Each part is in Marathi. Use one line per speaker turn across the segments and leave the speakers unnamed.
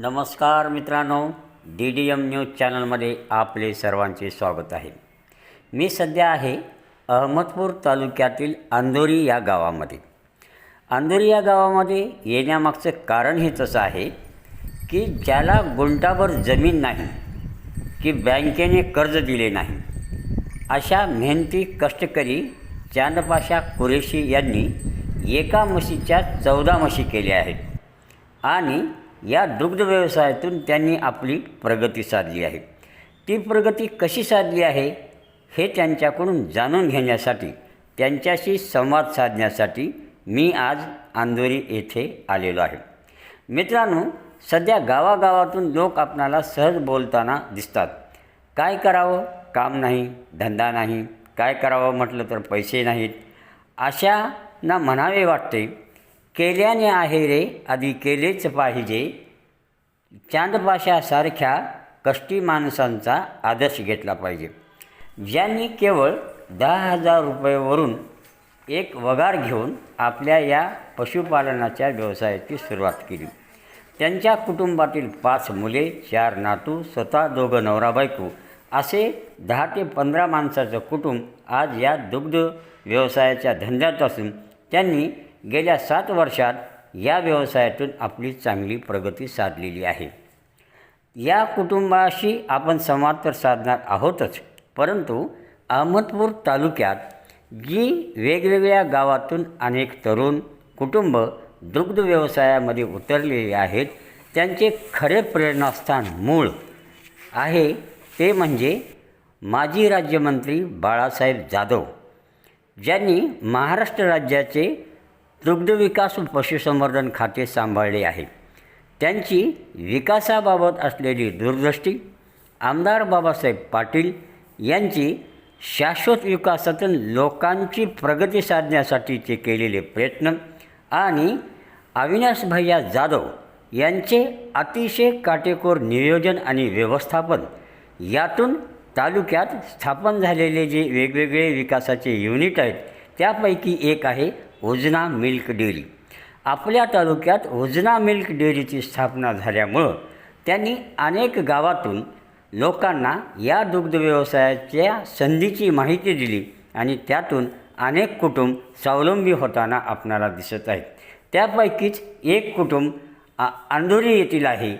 नमस्कार मित्रांनो डी डी एम न्यूज चॅनलमध्ये आपले सर्वांचे स्वागत आहे. मी सध्या आहे अहमदपूर तालुक्यातील अंदोरी या गावामध्ये. अंदोरी या गावामध्ये येण्यामागचं कारण हेच असं आहे की ज्याला गुंटाभर जमीन नाही की बँकेने कर्ज दिले नाही अशा मेहनती कष्टकरी चांदपाशा कुरेशी यांनी एका म्हशीच्या चौदा म्हशी केल्या आहेत. आणि या दुग्ध व्यवसायातून त्यांनी आपली प्रगती साधली आहे. ती प्रगती कशी साधली आहे हे त्यांच्याकडून जाणून घेण्यासाठी त्यांच्याशी संवाद साधण्यासाठी मी आज अंदोरी येथे आलेलो आहे. मित्रांनो सध्या गावागावातून लोक आपणाला सहज बोलताना दिसतात. काय करावं? काम नाही धंदा नाही काय करावं म्हटलं तर पैसे नाहीत. अशांना म्हणावे वाटते केल्याने आहे रे आधी केलेच पाहिजे. चांदपाशासारख्या कष्टी माणसांचा आदर्श घेतला पाहिजे. ज्यांनी केवळ दहा हजार रुपयेवरून एक वगार घेऊन आपल्या या पशुपालनाच्या व्यवसायाची सुरुवात केली. त्यांच्या कुटुंबातील पाच मुले चार नातू स्वतः दोघं नवरा बायको असे दहा ते पंधरा माणसाचं कुटुंब आज या दुग्ध व्यवसायाच्या धंद्यात असून त्यांनी गेल्या सात वर्षात या व्यवसायातून आपली चांगली प्रगती साधलेली आहे. या कुटुंबाशी आपण संवाद तर साधणार आहोतच परंतु अहमदपूर तालुक्यात जी वेगवेगळ्या गावातून अनेक तरुण कुटुंब दुग्ध व्यवसायामध्ये उतरलेले आहेत त्यांचे खरे प्रेरणास्थान मूळ आहे ते म्हणजे माजी राज्यमंत्री बाळासाहेब जाधव ज्यांनी महाराष्ट्र राज्याचे दुग्धविकास व पशुसंवर्धन खाते सांभाळले आहे. त्यांची विकासाबाबत असलेली दूरदृष्टी आमदार बाबासाहेब पाटील यांची शाश्वत विकासातून लोकांची प्रगती साधण्यासाठीचे केलेले प्रयत्न आणि अविनाश भैया जाधव यांचे अतिशय काटेकोर नियोजन आणि व्यवस्थापन यातून तालुक्यात स्थापन झालेले जे वेगवेगळे विकासाचे युनिट आहेत त्यापैकी एक आहे उजना मिल्क डेअरी. आपल्या तालुक्यात उजना मिल्क डेअरीची स्थापना झाल्यामुळं त्यांनी अनेक गावातून लोकांना या दुग्ध व्यवसायाच्या संधीची माहिती दिली आणि त्यातून अनेक कुटुंब स्वावलंबी होताना आपणाला दिसत आहेत. त्यापैकीच एक कुटुंब आ अंधोरी येथील आहे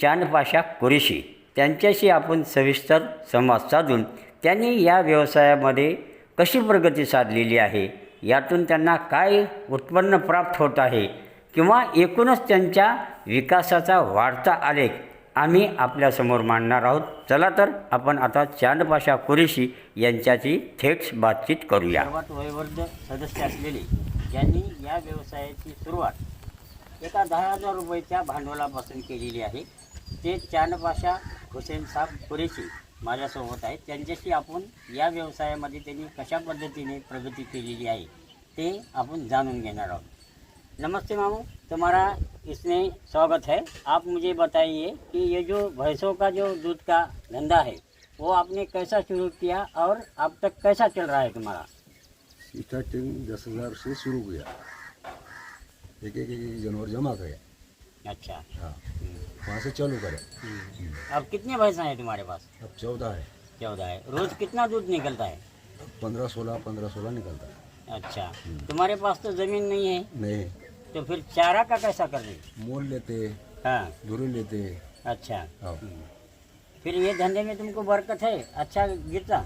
चांदपाशा कुरेशी. त्यांच्याशी आपण सविस्तर संवाद साधून त्यांनी या व्यवसायामध्ये कशी प्रगती साधलेली आहे यातून त्यांना काय उत्पन्न प्राप्त होत आहे? किंवा एकूणच त्यांच्या विकासाचा वाढता आलेख आम्ही आपल्यासमोर मांडणार आहोत. चला तर आपण आता चांदपाशा कुरेशी यांच्याशी थेट बातचीत करूया. सर्वात वयोवर्ध सदस्य असलेले ज्यांनी या व्यवसायाची सुरुवात एका दहा हजार रुपयाच्या भांडवलापासून केलेली आहे ते चांदपाशा हुसेन साहेब कुरेशी माझ्यासोबत आहेत. त्यांच्याशी आपण या व्यवसायामध्ये त्यांनी कशा पद्धतीने प्रगति केलेली आहे ते आपण जाणून घेणार आहोत. नमस्ते मामू तुम्हारा इसमें स्वागत है. आप मुझे बताइए कि ये जो भैंसों का जो दूध का धंधा है वो आपने कैसा शुरू किया और अब तक कैसा चल रहा है तुम्हारा?
स्टार्टिंग दस हजार से शुरू किया एक एक एक जानवर जमा किया
अच्छा।
हाँ। वहाँ से चालू करे।
अब कितने भैंसा हैं तुम्हारे पास?
अब चौदह है।
चौदह है। रोज़ कितना दूध निकलता है?
पंद्रह सोलह पंद्रह सोलह निकलता है।
अच्छा। तुम्हारे पास तो ज़मीन नहीं है।
नहीं।
तो फिर चारा का कैसा कर रहे
मोल लेते
हाँ।
धुरी लेते।
अच्छा।
हाँ।
फिर ये धंधे में तुमको बरकत है? अच्छा गिरता?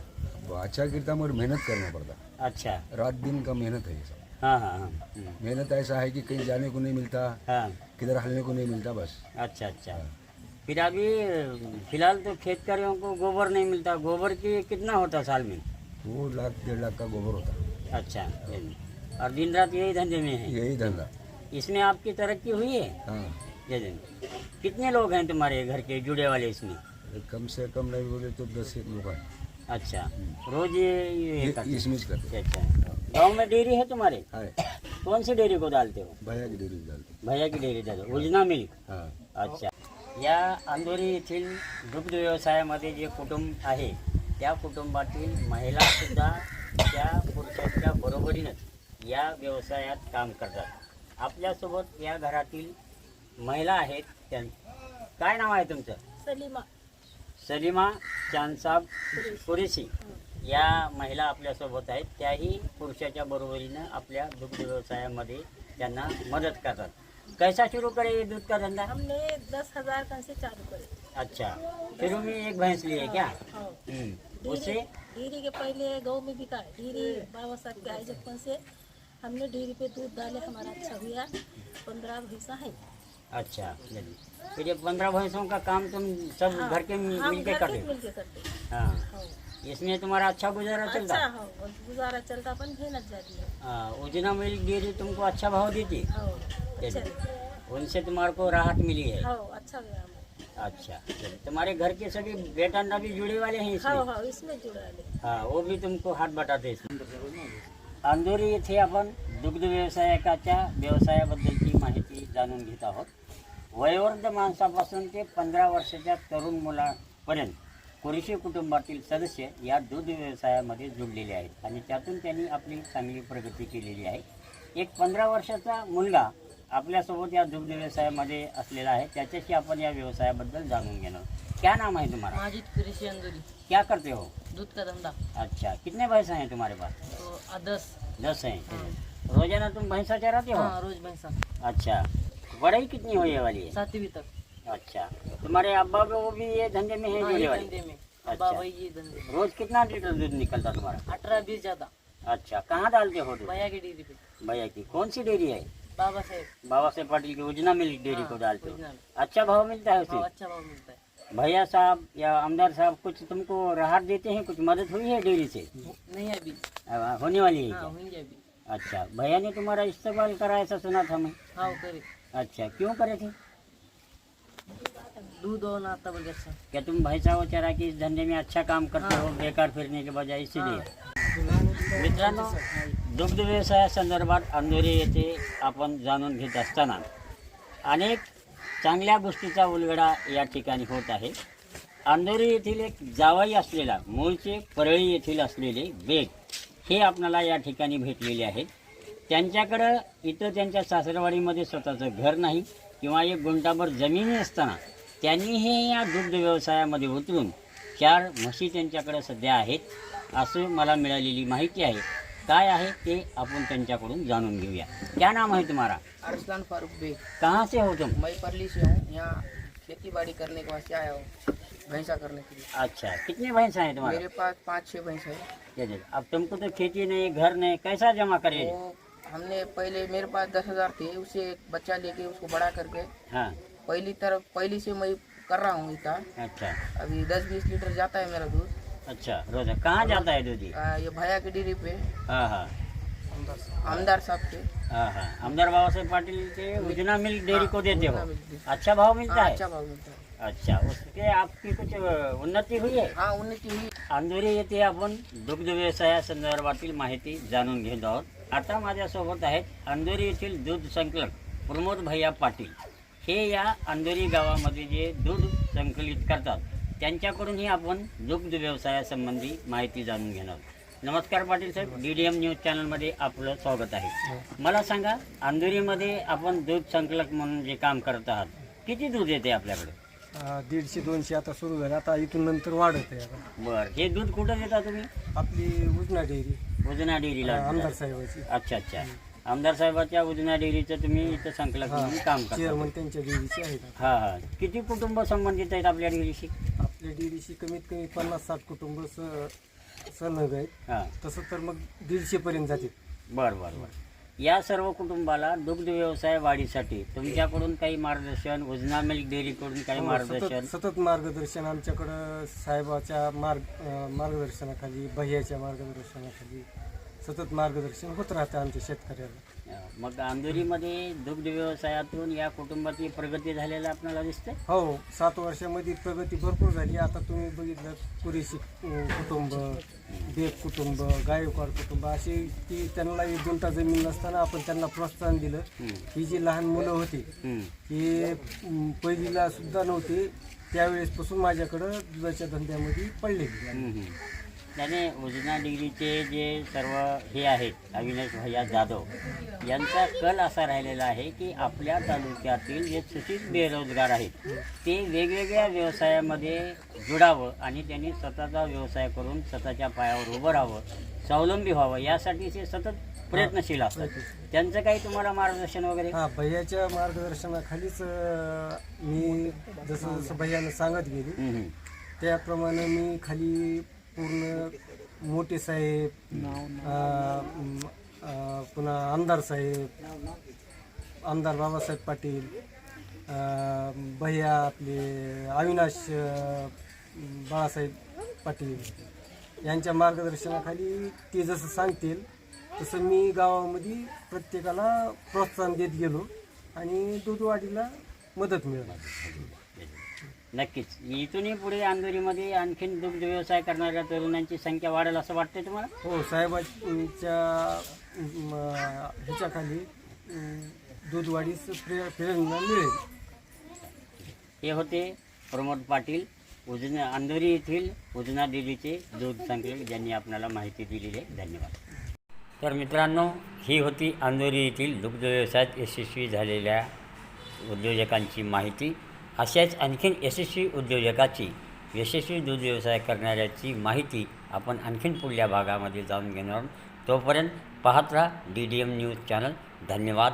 अच्छा गिरता मगर मेहनत करना पड़ता।
अच्छा।
रात दिन का मेहनत है ये सब।
हाँ हाँ हाँ। हम्म,
मेहनत ऐसा है कि कहीं जाने को नहीं मिलता
हाँ।
किधर हलने को नहीं मिलता बस।
अच्छा अच्छा। फिर अभी फ़िलहाल तो खेतकारियों को गोबर नहीं मिलता। गोबर की कितना होता साल में?
दो लाख डेढ़ लाख का गोबर होता।
अच्छा और दिन रात यही धंधे में है?
यही धंधा।
इसमें आपकी तरक्की हुई है?
हाँ।
कितने लोग हैं तुम्हारे घर के जुड़े वाले इसमें?
कम से कम नहीं बोले तो दस एक लोग हैं।
अच्छा। रोज ये ये
ये-
करते हैं?
इसमें करते
अच्छा। गांव में डेयरी है तुम्हारे?
है।
कौन सी डेयरी को डालते हो?
भैया की डेरी डालते
भैया की डेअरी डालते उजना मिल्क?
हाँ।
अच्छा। या अंधोरी येथील दुग्ध व्यवसायामध्ये जे कुटुंब आहे त्या कुटुंबातील महिलासुद्धा त्या पुरुषाच्या बरोबरीनंच या व्यवसायात काम करतात. आपल्यासोबत या घरातील महिला आहेत त्यां काय नाव आहे तुमचं?
सलीमा.
सलीमा चांदसाब कुरेशी या महिला आपल्यासोबत आहेत. त्याही पुरुषाच्या बरोबरीनं आपल्या दुग्ध व्यवसायामध्ये त्यांना मदत करतात. कैसा शुरू करे दूध का धंधा
हमने दस हजार कन से चालू करे.
अच्छा. शुरू में एक भैंस ली है क्या
हाँ।
हम्म, उससे
डेयरी डेयरी के पहले गाँव में बिका है डेयरी बाबा साहब के जब से हमने डेयरी पे दूध डाले हमारा अच्छा हुआ पंद्रह भैंसा है
अच्छा. चलिए. फिर ये पंद्रह भैंसों का काम तुम सब
हाँ,
घर के
हम घर
करते
के करते
हाँ.
हाँ।
इसमें तुम्हारा अच्छा गुजारा
अच्छा
चलता।
हाँ और गुजारा चलता अपन मेहनत जाती है।
हाँ, उजना मिल्क डेयरी तुमको अच्छा भाव देती
हाँ अच्छा।
उनसे तुम्हारे को राहत मिली है।
हाँ अच्छा गया
अच्छा तुम्हारे घर के सभी बेटा अंडा भी जुड़े वाले हैं
हाँ
इसमें?
हाँ इसमें जुड़ा
हा वो भी तुमको हात बटाते अंधोरी येथे आपण दुग्ध व्यवसायकाच्या व्यवसायाबद्दलची माहिती जाणून घेत आहोत। वयोवृद्ध माणसापासून ते पंधरा वर्षाच्या तरुण मुलापर्यंत कुरेशी कुटुंबातील सदस्य या दूध व्यवसायामध्ये जुडलेले आहेत आणि त्यातून त्यांनी आपली चांगली प्रगती केलेली आहे. एक पंधरा वर्षाचा मुलगा आपल्यासोबत या दुग्ध व्यवसायामध्ये असलेला आहे. त्याच्याशी आपण या व्यवसायाबद्दल जाणून घेणार क्या नाम है तुम्हारा
माजिद कुरेशी अंदुरी
क्या करते हो?
दूध का धंधा
अच्छा कितने भैंस हैं तुम्हारे पास?
तो आ, दस.
दस हैं. रोजाना तुम भैंसा चराते हो?
हाँ रोज भैंसा.
अच्छा. बड़ाई कितनी होने वाली? है
सातवीं तक.
अच्छा। तुम्हारे अब्बा को वो भी ये धंधे में है
हाँ
जुड़े वाले?
धंधे में।
अच्छा।
भाई ये धंधे
रोज कितना लीटर दूध निकलता तुम्हारा?
अठारह बीस ज़्यादा।
अच्छा कहाँ डालते हो
भैया की डेयरी पे।
भैया की। कौन सी डेयरी है?
बाबा साहेब
बाबा साहेब पाटिल की उजना मिल्क डेयरी को
हाँ,
डालते हो अच्छा भाव मिलता है
हाँ
उसे
अच्छा भाव मिलता है।
भैया साहब या आमदार साहब कुछ तुमको राहत देते हैं? कुछ मदद हुई है डेयरी से?
नहीं अभी।
होने वाली है
हाँ
अच्छा भैया ने तुम्हारा इस्तेमाल करा ऐसा सुना था मैं।
हाँ करे।
अच्छा क्यों करे थे?
दूध और नाता वगैरह सब
क्या तुम भैंसा वो चरा के इस धंधे में अच्छा काम करते हो बेकार फिरने के बजाय इसीलिए? मित्रांनो दुग्ध व्यवसायासंदर्भात अंधोरी येथे आपण जाणून घेत असताना अनेक चांगल्या गोष्टीचा उलगडा या ठिकाणी होत आहे. अंधोरी येथील एक जावाई असलेला मूळचे परळी येथील असलेले बेग हे आपणाला या ठिकाणी भेटलेले आहेत त्यांच्याकडं इथं त्यांच्या सासरवाडीमध्ये स्वतःचं घर नाही किंवा एक गुंठाभर जमिनी असताना त्यांनीही या दुग्ध व्यवसायामध्ये उतरून चार म्हशी त्यांच्याकडे सध्या आहेत असं मला मिळालेली माहिती आहे. काय आहे ते आपण त्यांच्याकडून जाणून घेऊया. क्या नाम है तुम्हारा?
अरसलान फारूक बेग
कहाँ से हो तुम?
मैं परली से हूँ यहाँ खेती बाड़ी करने के वास्ते आया हूँ भैंसा करने के लिए।
अच्छा कितने भैंस हैं तुम्हारे?
मेरे पास पाँच छः भैंस है।
अब तुमको तो खेती नहीं घर नहीं कैसा जमा करे?
हमने पहले मेरे पास दस हज़ार थे उसे एक बच्चा लेके उसको बड़ा करके
हाँ।
पहली तरफ पहली से मैं कर रहा हूँ इतना
अच्छा.
अभी दस बीस लीटर जाता है मेरा दूध.
अच्छा रोजा. कहाँ जाता है दूधी?
ये भैया की डेयरी पे.
हाँ हाँ.
आमदार साहब के.
हाँ हाँ. आमदार बाबा साहेब पाटिल के उजना मिल्क डेयरी को देते हो। अच्छा भाव मिलता
हाँ अच्छा भाव मिलता है।
अच्छा उसके आपकी कुछ उन्नति हुई है?
हाँ उन्नति हुई।
अंधेरी येथे आपण दुग्ध व्यवसायासंदर्भातील माहिती जाणून घेत आहोत. आता माझ्यासोबत आहेत अंधेरी येथील दूध संकलक प्रमोद भैया पाटील. हे या अंधेरी गावामध्ये जे दूध संकलित करतात त्यांच्याकडूनही आपण दुग्ध व्यवसायासंबंधी माहिती जाणून घेणार. आहोत. नमस्कार पाटील साहेब डी डी एम न्यूज चॅनलमध्ये आपलं स्वागत आहे. मला सांगा अंधेरीमध्ये आपण दूध संकलक म्हणून जे काम करत आहात किती दूध येते आपल्याकडे?
दीडशे दोनशे आता सुरू झाले. आता इथून नंतर वाढत आहे आता.
बरं. हे दूध कुठं देता तुम्ही?
आपली उजना डेअरी.
उजना डेअरीला
आमदार साहेबाची.
अच्छा अच्छा. आमदार साहेबाच्या उजना डेअरीचं तुम्ही इथं संकलक म्हणून काम करता.
चेअरमन त्यांच्या डेअरीची आहेत.
हा हा. किती कुटुंब संबंधित आहेत आपल्या डेअरीशी
आपल्या डेअरीशी कमीत कमी पन्नास साठ कुटुंब स सलग आहेत.
हा.
तसं तर मग दीडशे पर्यंत जाते
बरं बरं बरं. या सर्व कुटुंबाला दुग्ध व्यवसाय वाढीसाठी तुमच्याकडून काही मार्गदर्शन उजना मिल्क डेअरीकडून काही मार्गदर्शन
हो, सतत सतत मार्गदर्शन आमच्याकडं साहेबाच्या मार्ग अं, मार्गदर्शनाखाली भैयाच्या मार्गदर्शनाखाली सतत मार्गदर्शन होत राहतं आमच्या शेतकऱ्याला
मग अंधेरीमध्ये दुग्ध व्यवसायातून या कुटुंबाची प्रगती झालेला आपल्याला दिसते
हो सात वर्षामध्ये प्रगती भरपूर झाली. आता तुम्ही बघितलं पुरेशी अं, कुटुंब बेग कुटुंब गायकवाड कुटुंब अशी ती त्यांना एक गुंठा जमीन नसताना आपण त्यांना प्रोत्साहन दिलं. ही जी लहान मुलं होती ही अं, पहिलीला सुद्धा नव्हती. त्यावेळेसपासून माझ्याकडं दुधाच्या धंद्यामध्ये पडले
त्याने उजना डिग्रीचे जे सर्व हे आहेत अविनाश भैया जाधव यांचा कल असा राहिलेला आहे की आपल्या तालुक्यातील जे सूचित बेरोजगार आहेत ते वेगवेगळ्या व्यवसायामध्ये जुडावं आणि त्यांनी स्वतःचा व्यवसाय करून स्वतःच्या पायावर उभं राहावं स्वावलंबी व्हावं यासाठी ते सतत प्रयत्नशील असतात त्यांचं काही तुम्हाला मार्गदर्शन वगैरे
हा भैयाच्या मार्गदर्शनाखालीच मी जसं जसं भैयानं सांगत गेली. त्याप्रमाणे मी खाली पूर्ण मोठे साहेब पुन्हा आमदार साहेब आमदार बाबासाहेब पाटील भैया आपले अविनाश बाळासाहेब पाटील यांच्या मार्गदर्शनाखाली ते जसं सांगतील तसं मी गावामध्ये प्रत्येकाला प्रोत्साहन देत गेलो आणि दूधवाढीला मदत मिळणार
नक्कीच. इथूनही पुढे अंधेरीमध्ये आणखीन दुग्ध व्यवसाय करणाऱ्या तरुणांची संख्या वाढेल असं वाटतंय तुम्हाला?
हो साहेबांच्या म, ह्याच्याखाली प्रे प्रेरणा मिळेल.
हे होते प्रमोद पाटील उजना अंधेरी येथील उजना देवीचे दूध संकलक ज्यांनी आपल्याला माहिती दिलेली आहे. धन्यवाद. तर मित्रांनो ही होती अंधेरी येथील दुग्ध व्यवसायात यशस्वी झालेल्या उद्योजकांची माहिती. अशाच आणखीन यशस्वी उद्योजकाची यशस्वी दूध व्यवसाय करणाऱ्याची माहिती आपण आणखीन पुढल्या भागामध्ये जाणून घेणार आहोत. तोपर्यंत पाहत राहा D D M news channel धन्यवाद.